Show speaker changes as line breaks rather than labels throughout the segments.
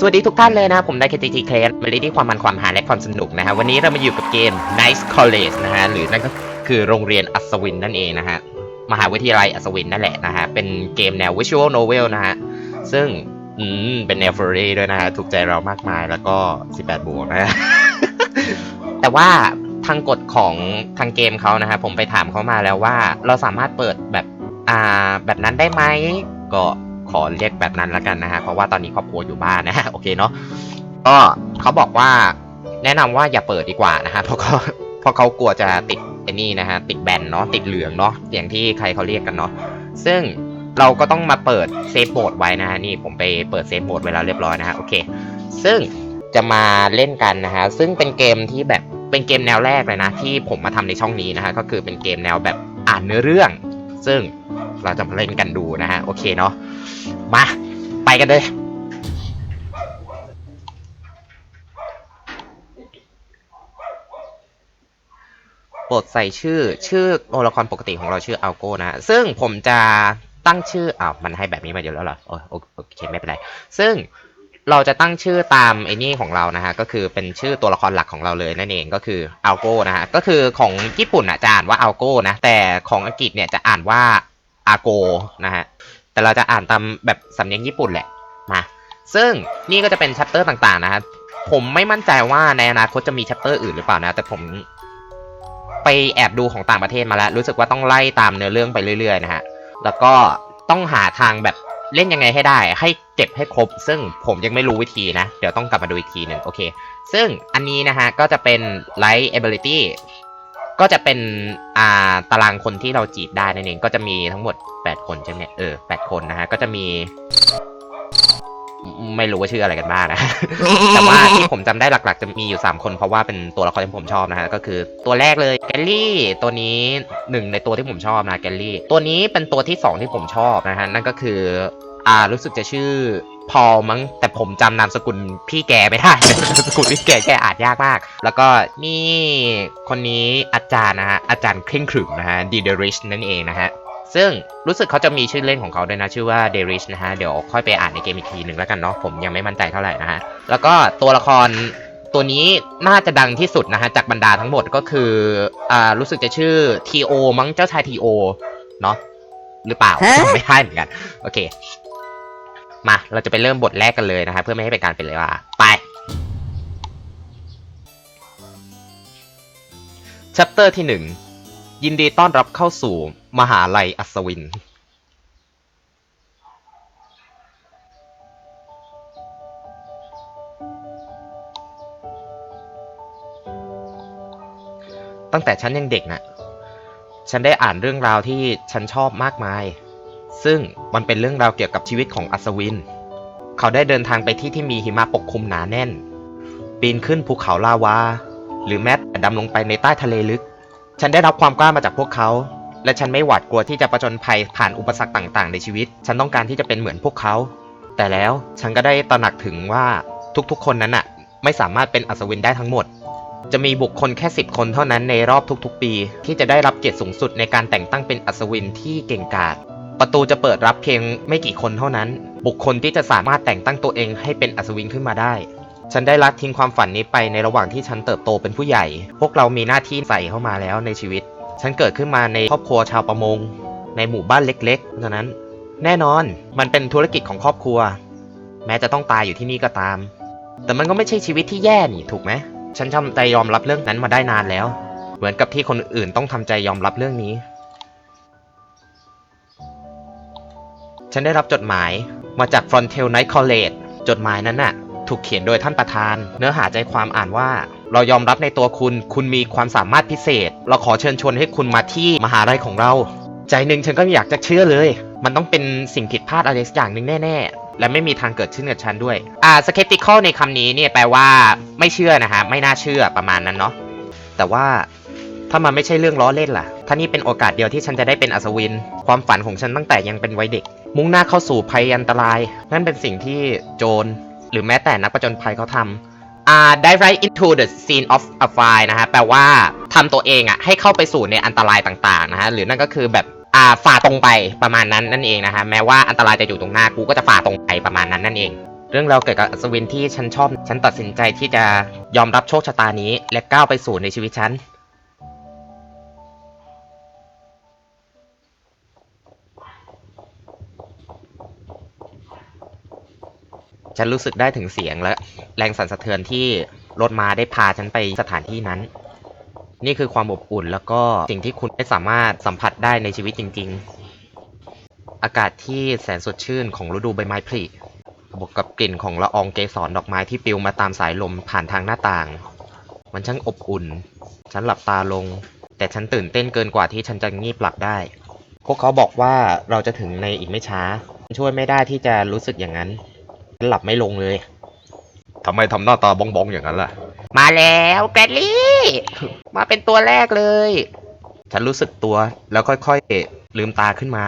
สวัสดีทุกท่านเลยนะครับผมได้เคทีทีเคลนมาเล่นที่ความมันความหาและความสนุกนะฮะวันนี้เรามาอยู่กับเกม Nice College นะฮะหรือนั่นก็คือโรงเรียนอัศวินนั่นเองนะฮะมหาวิทยาลัยอัศวินนั่นแหละนะฮะเป็นเกมแนว Visual Novel นะฮะซึ่งอืมเป็นแนวฟรีด้วยนะฮะถูกใจเรามากมายแล้วก็ 18 บวกนะฮะแต่ว่าทางกฎของทางเกมเขานะฮะผมไปถามเขามาแล้วว่าเราสามารถเปิดแบบอ่าแบบนั้นได้ไหมก็ ขอเรียกแบบนั้นละกันนะฮะเพราะว่าตอนนี้ครอบครัวอยู่บ้านนะฮะโอเคเนาะก็เขาบอกว่าแนะนำว่าอย่าเปิดดีกว่านะฮะเพราะเขาเพราะเขากลัวจะติดไอ้นี่นะฮะติดแบนเนาะติดเหลืองเนาะอย่างที่ใครเขาเรียกกันเนาะซึ่งเราก็ต้องมาเปิดเซฟโหมดไว้นะฮะนี่ผมไปเปิดเซฟโหมดไว้แล้วเรียบร้อยนะฮะโอเค ซึ่งจะมาเล่นกันนะฮะซึ่งเป็นเกมที่แบบเป็นเกมแนวแรกเลยนะ ที่ผมมาทำในช่องนี้นะฮะก็คือเป็นเกมแนวแบบอ่านเนื้อเรื่อง ซึ่งเราจะมาเล่นกันดูนะฮะโอเคเนาะ มา ไปกันเลยโปรดใส่ชื่อชื่อตัวละครปกติของเราชื่ออัลโกนะ ซึ่งผมจะตั้งชื่ออ้าวมันให้แบบนี้มาเดียวแล้วเหรอโอโอเคไม่เป็นไร ซึ่งเราจะตั้งชื่อตามไอ้นี่ของเรานะฮะ ก็คือเป็นชื่อตัวละครหลักของเราเลยนั่นเองก็คืออัลโกนะฮะ ก็คือของญี่ปุ่นอะจะอ่านว่าอัลโกนะ แต่ของอังกฤษเนี่ยจะอ่านว่าอาโกนะฮะ แต่เราจะอ่านตามแบบสำเนียงญี่ปุ่นแหละมาซึ่งนี่ก็จะเป็นชัปเตอร์ต่างๆนะฮะผมไม่มั่นใจว่าในอนาคตจะมีชัปเตอร์อื่นหรือเปล่านะแต่ผมไปแอบดูของต่างประเทศมาแล้ว รู้สึกว่าต้องไล่ตามเนื้อเรื่องไปเรื่อยๆนะฮะแล้วก็ต้องหาทางแบบเล่นยังไงให้ได้ ให้เก็บให้ครบ ซึ่งผมยังไม่รู้วิธีนะ เดี๋ยวต้องกลับมาดูอีกทีหนึ่งโอเค ซึ่งอันนี้นะฮะก็จะเป็น Light Ability ก็จะเป็นอ่าตารางคนที่เราจีบได้นั่นเองก็จะมีทั้งหมด 8 คนใช่ไหมเออ8คนนะฮะก็จะมี ไม่รู้ว่าชื่ออะไรกันบ้างนะ แต่ว่าที่ผมจำได้หลัก ๆ จะมีอยู่ 3 คนเพราะว่าเป็นตัวละครที่ผมชอบนะฮะก็คือตัวแรกเลยแกลลี่ ตัวนี้หนึ่งในตัวที่ผมชอบนะแกลลี่ ตัวนี้เป็นตัวที่ 2 ที่ผมชอบนะฮะนั่นก็คือ อ่ารู้สึกจะชื่อพอลมั้งแต่ผมจำนามสกุลพี่แกไม่ได้ นามสกุลพี่แกแกอ่านยากมาก แล้วก็นี่คนนี้อาจารย์นะฮะ อาจารย์เคร่งขรึมนะฮะดีเดริชนั่นเองนะฮะ ซึ่งรู้สึกเขาจะมีชื่อเล่นของเขาด้วยนะ ชื่อว่าเดริชนะฮะ เดี๋ยวค่อยไปอ่านในเกมอีกทีหนึ่งแล้วกันเนาะผมยังไม่มั่นใจเท่าไหร่นะฮะ แล้วก็ตัวละครตัวนี้น่าจะดังที่สุดนะฮะ จากบรรดาทั้งหมดก็คืออ่ารู้สึกจะชื่อทีโอมั้งเจ้าชายทีโอเนาะหรือเปล่า
ฮะ
จำไม่ได้เหมือนกันโอเค มา เราจะไปเริ่มบทแรกกันเลยนะฮะเพื่อไม่ให้เป็นการเป็นเลยว่าไป ชัปเตอร์ที่หนึ่งยินดีต้อนรับเข้าสู่มหาลัยอัศวิน ตั้งแต่ฉันยังเด็กนะ่ะฉันได้อ่านเรื่องราวที่ฉันชอบมากมาย ซึ่งมันเป็นเรื่องราวเกี่ยวกับชีวิตของอัศวิน เขาได้เดินทางไปที่ที่มีหิมะปกคลุมหนาแน่น ปีนขึ้นภูเขาลาวา หรือแม้แต่ดำลงไปในใต้ทะเลลึก ฉันได้รับความกล้ามาจากพวกเขา และฉันไม่หวาดกลัวที่จะประจนภัยผ่านอุปสรรคต่างๆ ในชีวิต ฉันต้องการที่จะเป็นเหมือนพวกเขา แต่แล้วฉันก็ได้ตระหนักถึงว่าทุกๆ คนนั้นน่ะไม่สามารถเป็นอัศวินได้ทั้งหมดจะมีบุคคลแค่สิบคนเท่านั้นในรอบทุกๆ ปี ที่จะได้รับเกียรติสูงสุดในการแต่งตั้งเป็นอัศวินที่เก่งกาจ ประตูจะเปิดรับเพียงไม่กี่คนเท่านั้น บุคคลที่จะสามารถแต่งตั้งตัวเองให้เป็นอัศวินขึ้นมาได้ ฉันได้ละทิ้งความฝันนี้ไปในระหว่างที่ฉันเติบโตเป็นผู้ใหญ่ พวกเรามีหน้าที่ใส่เข้ามาแล้วในชีวิต ฉันเกิดขึ้นมาในครอบครัวชาวประมง ในหมู่บ้านเล็กๆดังนั้น แน่นอนมันเป็นธุรกิจของครอบครัว แม้จะต้องตายอยู่ที่นี่ก็ตาม แต่มันก็ไม่ใช่ชีวิตที่แย่นี่ถูกไหมฉันทำใจยอมรับเรื่องนั้นมาได้นานแล้ว เหมือนกับที่คนอื่นต้องทำใจยอมรับเรื่องนี้ ฉันได้รับจดหมายมาจาก Frontier Night College จดหมายนั้นน่ะ ถูกเขียนโดยท่านประธาน เนื้อหาใจความอ่านว่า เรายอมรับในตัวคุณ คุณมีความสามารถพิเศษ เราขอเชิญชวนให้คุณมาที่มหาลัยของเรา ใจหนึ่งฉันก็อยากจะเชื่อเลย มันต้องเป็นสิ่งผิดพลาดอะไรสักอย่างหนึ่งแน่ๆ และไม่มีทางเกิดขึ้นกับฉันด้วย อ่า skeptical ในคำนี้เนี่ยแปลว่าไม่เชื่อนะฮะ ไม่น่าเชื่อประมาณนั้นเนาะ แต่ว่าถ้ามันไม่ใช่เรื่องล้อเล่นล่ะ ถ้านี่เป็นโอกาสเดียวที่ฉันจะได้เป็นอัศวิน ความฝันของฉันตั้งแต่ยังเป็นวัยเด็ก มุ่งหน้าเข้าสู่ภัยอันตราย นั่นเป็นสิ่งที่โจรหรือแม้แต่นักประจนภัยเขาทำอ่า dive right into the scene of a fire นะฮะแปลว่าทำตัวเองอะให้เข้าไปสู่ในอันตรายต่างๆนะฮะหรือนั่นก็คือแบบอ่าฝ่าตรงไปประมาณนั้นนั่นเองนะฮะแม้ว่าอันตรายจะอยู่ตรงหน้ากูก็จะฝ่าตรงไปประมาณนั้นนั่นเอง เรื่องราวเกี่ยวกับอัศวินที่ฉันชอบ ฉันตัดสินใจที่จะยอมรับโชคชะตานี้ และก้าวไปสู่ในชีวิตฉัน ฉันรู้สึกได้ถึงเสียงและแรงสั่นสะเทือนที่รถมาได้พาฉันไปสถานที่นั้น นี่คือความอบอุ่นแล้วก็สิ่งที่คุณไม่สามารถสัมผัสได้ในชีวิตจริง ๆ อากาศที่แสนสดชื่นของฤดูใบไม้ผลิบวกกับกลิ่นของละอองเกสรดอกไม้ที่ปลิวมาตามสายลมผ่านทางหน้าต่าง มันช่างอบอุ่น ฉันหลับตาลง แต่ฉันตื่นเต้นเกินกว่าที่ฉันจะงีบหลับได้ พวกเขาบอกว่าเราจะถึงในอีกไม่ช้า ช่วยไม่ได้ที่จะรู้สึกอย่างนั้น หลับไม่ลงเลย ทำไมทำหน้าตาบ้องๆอย่างนั้นล่ะ มาแล้วแกลลี่ มาเป็นตัวแรกเลย ฉันรู้สึกตัวแล้วค่อยๆลืมตาขึ้นมา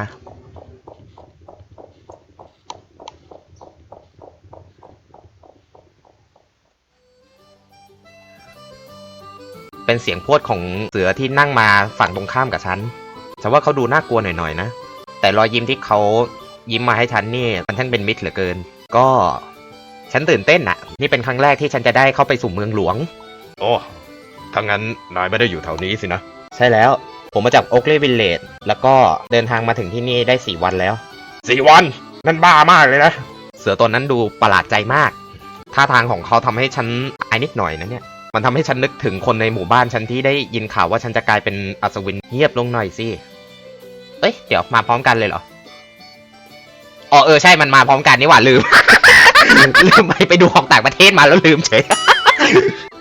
เป็นเสียงพวดของเสือที่นั่งมาฝั่งตรงข้ามกับฉันฉันว่าเขาดูน่ากลัวหน่อยๆนะ แต่รอยยิ้มที่เขายิ้มมาให้ฉันนี่มันช่างเป็นมิตรเหลือเกิน ก็ฉันตื่นเต้นอะนี่เป็นครั้งแรกที่ฉันจะได้เข้าไปสู่เมืองหลวง
โอ้ถ้างั้นนายไม่ได้อยู่แถวนี้สินะ
ใช่แล้ว ผมมาจากโอ๊กเลวิลเลจแล้วก็เดินทางมาถึงที่นี่ได้สี่วันแล้ว
สี่วัน นั่นบ้ามากเลยนะ
เสือตัวนั้นดูประหลาดใจมาก ท่าทางของเขาทำให้ฉันอายนิดหน่อยนะเนี่ย มันทำให้ฉันนึกถึงคนในหมู่บ้านฉันที่ได้ยินข่าวว่าฉันจะกลายเป็นอัศวินเงียบลงหน่อยสิ เอ้ย เดี๋ยวมาพร้อมกันเลยเหรอ อ๋อเออใช่มันมาพร้อมกันนี่หว่าลืม ลืมไปไปดูของต่างประเทศมาแล้วลืมเฉย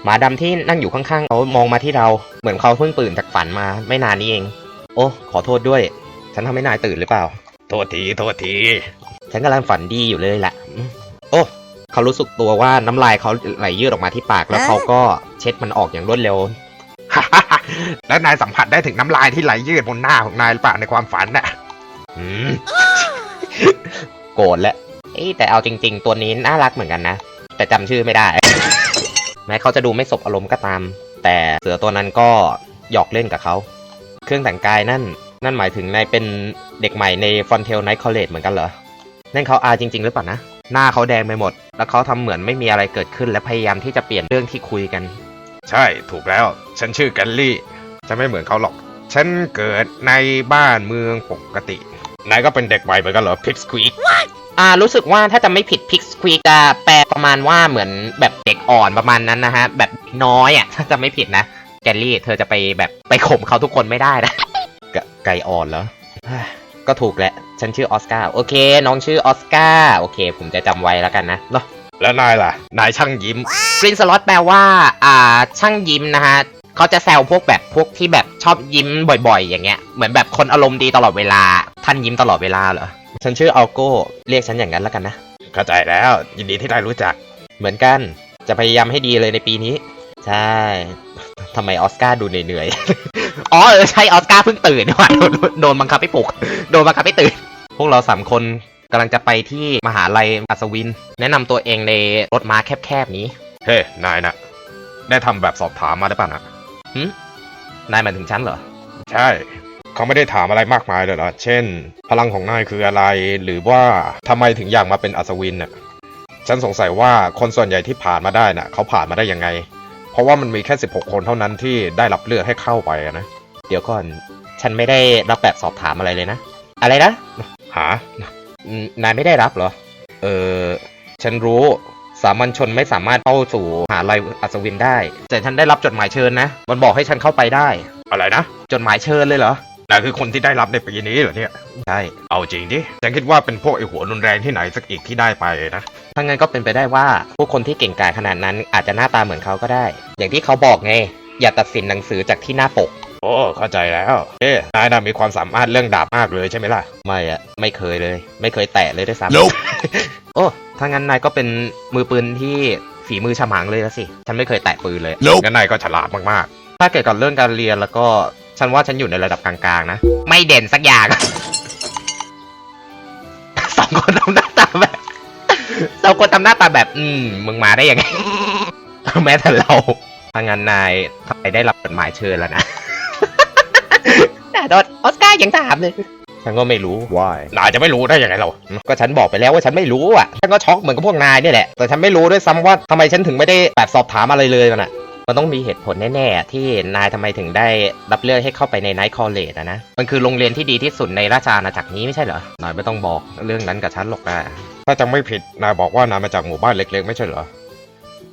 หมาดำที่นั่งอยู่ข้างๆเขามองมาที่เราเหมือนเขาเพิ่งตื่นจากฝันมาไม่นานนี้เอง โอ้ ขอโทษด้วย ฉันทำให้นายตื่นหรือเปล่า
โทษทีโทษที
ฉันกำลังฝันดีอยู่เลยแหละอืมโอ้เขารู้สึกตัวว่าน้ำลายเขาไหลยืดออกมาที่ปากแล้วเขาก็เช็ดมันออกอย่างรวดเร็ว
แล้วนายสัมผัสได้ถึงน้ำลายที่ไหลยืดบนหน้าของนายหรือเปล่าในความฝันน่ะ
อืม โกรธแล้วเอ้ยแต่เอาจริง ๆ ตัวนี้น่ารักเหมือนกันนะ แต่จำชื่อไม่ได้ แม้เขาจะดูไม่สบอารมณ์ก็ตาม แต่เสือตัวนั้นก็หยอกเล่นกับเขา เครื่องแต่งกายนั่น นั่นหมายถึงนายเป็นเด็กใหม่ในฟอนเทลไนท์คอลเลจเหมือนกันเหรอ นั่นเขาอาจริง ๆ หรือเปล่านะ หน้าเขาแดงไปหมด แล้วเขาทำเหมือนไม่มีอะไรเกิดขึ้นและพยายามที่จะเปลี่ยนเรื่องที่คุยกัน
ใช่ถูกแล้ว ฉันชื่อแกลลี่ฉันไม่เหมือนเขาหรอก ฉันเกิดในบ้านเมืองปกติ นายก็เป็นเด็กใหม่เหมือนกันเหรอพิกสควี
อ่ารู้สึกว่าถ้าจะไม่ผิดพิกสควีจะแปลประมาณว่าเหมือนแบบเด็กอ่อนประมาณนั้นนะฮะ แบบน้อยอะถ้าจะไม่ผิดนะแกลลี่เธอจะไปแบบไปข่มเขาทุกคนไม่ได้นะกะไก่อ่อนเหรอก็ถูกแหละ ฉันชื่อออสการ์ โอเค น้องชื่อออสการ์ โอเค ผมจะจำไว้แล้วกันนะเนาะ
แล้วนายล่ะ นายช่างยิ้ม
กรินสล็อตแปลว่า อ่า ช่างยิ้มนะฮะ เขาจะแซวพวกแบบพวกที่แบบชอบยิ้มบ่อยๆ อย่างเงี้ย เหมือนแบบคนอารมณ์ดีตลอดเวลา ท่านยิ้มตลอดเวลาเหรอ ฉันชื่ออัลโก้ เรียกฉันอย่างนั้นแล้วกันนะ
เข้าใจแล้ว ยินดีที่ได้รู้จัก
เหมือนกัน จะพยายามให้ดีเลยในปีนี้ ใช่ ทำไมออสการ์ดูเหนื่อยๆ อ๋อเออใช่ออสการ์เพิ่งตื่นนี่หว่าโดนโดนบังคับให้ปลุก โดนบังคับให้ตื่น พวกเราสามคนกำลังจะไปที่มหาลัยอัศวิน แนะนำตัวเองในรถม้าแคบๆนี้
เฮ้ นายนะได้ทำแบบสอบถามมาได้ป่ะนะ
นายหมายถึงฉันเหรอ
ใช่ เขาไม่ได้ถามอะไรมากมายเลยเหรอ เช่น พลังของนายคืออะไร หรือว่าทำไมถึงอยากมาเป็นอัศวินน่ะ ฉันสงสัยว่าคนส่วนใหญ่ที่ผ่านมาได้น่ะ เขาผ่านมาได้ยังไง เพราะว่ามันมีแค่ 16 คนเท่านั้นที่ได้รับเลือกให้เข้าไปอะนะ
เดี๋ยวก่อน ฉันไม่ได้รับแบบสอบถามอะไรเลยนะ อะไรนะ
หา
อืมนายไม่ได้รับเหรอ เออ ฉันรู้ สามัญชนไม่สามารถเข้าสู่มหาลัยอัศวินได้ แต่ฉันได้รับจดหมายเชิญนะ มันบอกให้ฉันเข้าไปได้
อะไรนะ
จดหมายเชิญเลยเหรอ
นายคือคนที่ได้รับในปีนี้เหรอเนี่ย
ใช่
เอาจริงดิ ฉันคิดว่าเป็นพวกไอหัวรุนแรงที่ไหนสักอีกที่ได้ไปนะ
ถ้างั้นก็เป็นไปได้ว่าพวกคนที่เก่งกาจขนาดนั้นอาจจะหน้าตาเหมือนเขาก็ได้ อย่างที่เขาบอกไง อย่าตัดสินหนังสือจากที่หน้าปก
โอ้เข้าใจแล้ว เอ๊ะนายน่ะมีความสามารถเรื่องดาบมากเลยใช่ไหมล่ะ
ไม่อะไม่เคยเลย ไม่เคยแตะเลยด้วยซ้ำ
Nope
โอ้ถ้างั้นนายก็เป็นมือปืนที่ฝีมือฉมังเลยละสิ ฉันไม่เคยแตะปืนเลย
งั้นนายก็ฉลาดมาก
ถ้าเกี่ยวกับเรื่องการเรียนแล้วก็ฉันว่าฉันอยู่ในระดับกลางๆนะ ไม่เด่นสักอย่างสองคนทำหน้าตาแบบสองคนทำหน้าตาแบบ อืม มึงมาได้ยังไง แม้แต่เราถ้างั้นนายทำไมได้รับจดหมายเชิญแล้วนะ แต่โดนออสการ์ยังถามเลย ฉันก็ไม่รู้
why นายจะไม่รู้ได้ยังไงเรา
ก็ฉันบอกไปแล้วว่าฉันไม่รู้อะ ฉันก็ช็อกเหมือนกับพวกนายเนี่ยแหละ แต่ฉันไม่รู้ด้วยซ้ำว่าทำไมฉันถึงไม่ได้แบบสอบถามอะไรเลยมันอะ มันต้องมีเหตุผลแน่ๆ ที่นายทำไมถึงได้รับเลือกให้เข้าไปในไนท์คอลเลจอะนะ มันคือโรงเรียนที่ดีที่สุดในราชอาณาจักรนี้ไม่ใช่เหรอ นายไม่ต้องบอกเรื่องนั้นกับฉันหรอกนะ
ถ้าจำไม่ผิดนายบอกว่านายมาจากหมู่บ้านเล็กๆ ไม่ใช่เหรอ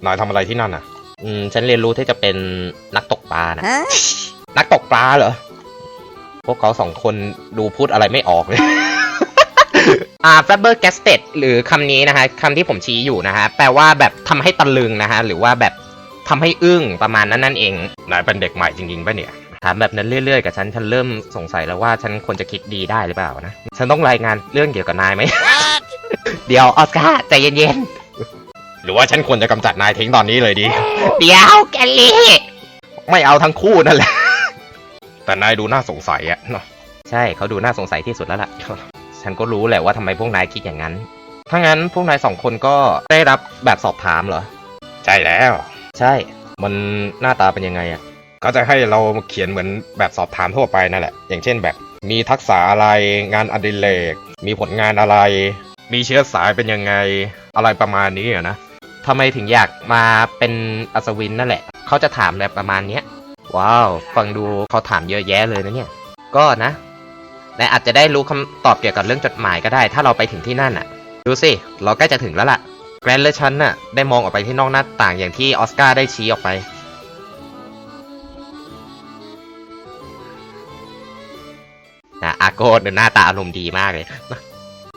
นายทำอะไรที่นั่นอะ
อืมฉันเรียนรู้ที่จะเป็นนักตกปลานะ นักตกปลาเหรอ พวกเขาสองคนดูพูดอะไรไม่ออกเลย อ่า flabbergasted หรือคำนี้นะฮะคำที่ผมชี้อยู่นะฮะแปลว่าแบบทำให้ตะลึงนะฮะหรือว่าแบบทำให้อึ้งประมาณนั้นนั่นเอง
นายเป็นเด็กใหม่จริงๆปะเนี่ย
ถามแบบนั้นเรื่อยๆกับฉัน ฉันเริ่มสงสัยแล้วว่าฉันควรจะคิดดีได้หรือเปล่านะ ฉันต้องรายงานเรื่องเกี่ยวกับนายไหม เดี๋ยวออสการ์ใจเย็น
หรือว่าฉันควรจะกำจัดนายทิ้งตอนนี้เลยดี
ๆเดี๋ยวแกลลี่ ไม่เอาทั้งคู่นั่นแหละ
แต่นายดูน่าสงสัยอะเนาะ
ใช่เขาดูน่าสงสัยที่สุดแล้วล่ะ ฉันก็รู้แหละว่าทำไมพวกนายคิดอย่างนั้น ถ้างั้นพวกนายสองคนก็ได้รับแบบสอบถามเหรอ
ใช่แล้ว
ใช่ มันหน้าตาเป็นยังไงอะ
เขาจะให้เราเขียนเหมือนแบบสอบถามทั่วไปนั่นแหละ อย่างเช่นแบบ มีทักษะอะไรงานอดิเรกมีผลงานอะไร มีเชื้อสายเป็นยังไงอะไรประมาณนี้อะนะ
ทำไมถึงอยากมาเป็นอัศวินนั่นแหละ เขาจะถามแบบประมาณเนี้ย ว้าว ฟังดูเขาถามเยอะแยะเลยนะเนี่ย ก็นะนายอาจจะได้รู้คำตอบเกี่ยวกับเรื่องจดหมายก็ได้ ถ้าเราไปถึงที่นั่นน่ะ ดูสิ เราใกล้จะถึงแล้วล่ะ แกรนและฉันน่ะ ได้มองออกไปที่นอกหน้าต่างอย่างที่ออสการ์ได้ชี้ออกไป นะอาโกดหน้าตาอารมณ์ดีมากเลย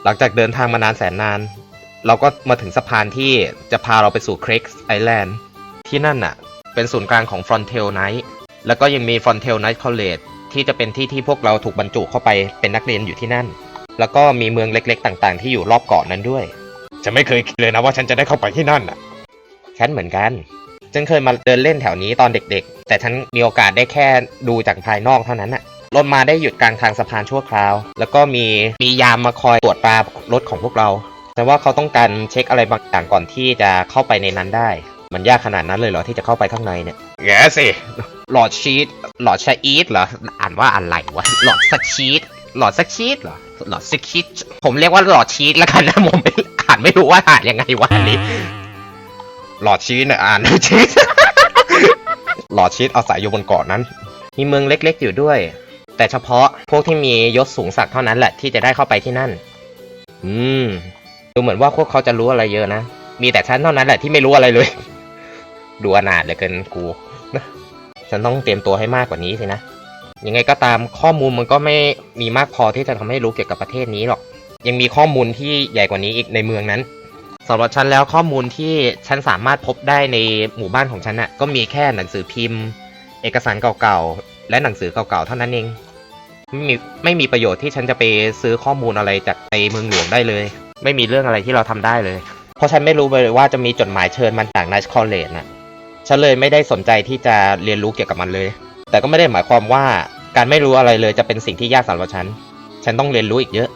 หลังจากเดินทางมานานแสนนาน เราก็มาถึงสะพานที่จะพาเราไปสู่ครกส์ไอแลนด์ ที่นั่นน่ะ เป็นศูนย์กลางของฟรอนเทลไนท์ แล้วก็ยังมีฟรอนเทลไนท์คอลเลจที่จะเป็นที่ที่พวกเราถูกบรรจุเข้าไปเป็นนักเรียนอยู่ที่นั่น แล้วก็มีเมืองเล็กๆ ต่างๆ ที่อยู่รอบเกาะนั้นด้วย
ฉันไม่เคยคิดเลยนะว่าฉันจะได้เข้าไปที่นั่นอะ
ฉันเหมือนกันฉันเคยมาเดินเล่นแถวนี้ตอนเด็กๆ แต่ฉันมีโอกาสได้แค่ดูจากภายนอกเท่านั้นน่ะ รถมาได้หยุดกลางทางสะพานชั่วคราว แล้วก็มีมียามมาคอยตรวจตรารถของพวกเรา แต่ว่าเขาต้องการเช็คอะไรบางอย่างก่อนที่จะเข้าไปในนั้นได้ มันยากขนาดนั้นเลยเหรอที่จะเข้าไปข้างในเนี่ย
แงสิ
หลอดชีตหลอดชาอีทเหรอ อ่านว่าอะไรวะ หลอดสชีตหลอดสชีตเหรอ หลอดสชีตผมเรียกว่าหลอดชีตแล้วกันนะผมไม่อ่านไม่รู้ว่าอ่านยังไงวะอันนี้
หลอดชีสเนี่ยอ่านชีสหลอดชีสอาศัยอยู่บนเกาะนั้น
มีเมืองเล็กๆอยู่ด้วย แต่เฉพาะพวกที่มียศสูงสักดิ์เท่านั้นแหละที่จะได้เข้าไปที่นั่น อืม ดูเหมือนว่าพวกเขาจะรู้อะไรเยอะนะ มีแต่ฉันเท่านั้นแหละที่ไม่รู้อะไรเลย ดูอนาถเหลือเกินกูนะ ฉันต้องเตรียมตัวให้มากกว่านี้สินะ ยังไงก็ตามข้อมูลมันก็ไม่มีมากพอที่จะทำให้รู้เกี่ยวกับประเทศนี้หรอก ยังมีข้อมูลที่ใหญ่กว่านี้อีกในเมืองนั้นสำหรับฉันแล้วข้อมูลที่ฉันสามารถพบได้ในหมู่บ้านของฉันน่ะก็มีแค่หนังสือพิมพ์ เอกสารเก่าๆ และหนังสือเก่าๆ เท่านั้นเอง ไม่มีไม่มีประโยชน์ที่ฉันจะไปซื้อข้อมูลอะไรจากในเมืองหลวงได้เลย ไม่มีเรื่องอะไรที่เราทำได้เลย เพราะฉันไม่รู้เลยว่าจะมีจดหมายเชิญมันจาก Nice College น่ะ ฉันเลยไม่ได้สนใจที่จะเรียนรู้เกี่ยวกับมันเลย แต่ก็ไม่ได้หมายความว่าการไม่รู้อะไรเลยจะเป็นสิ่งที่ยากสำหรับฉัน ฉันต้องเรียนรู้อีกเยอะ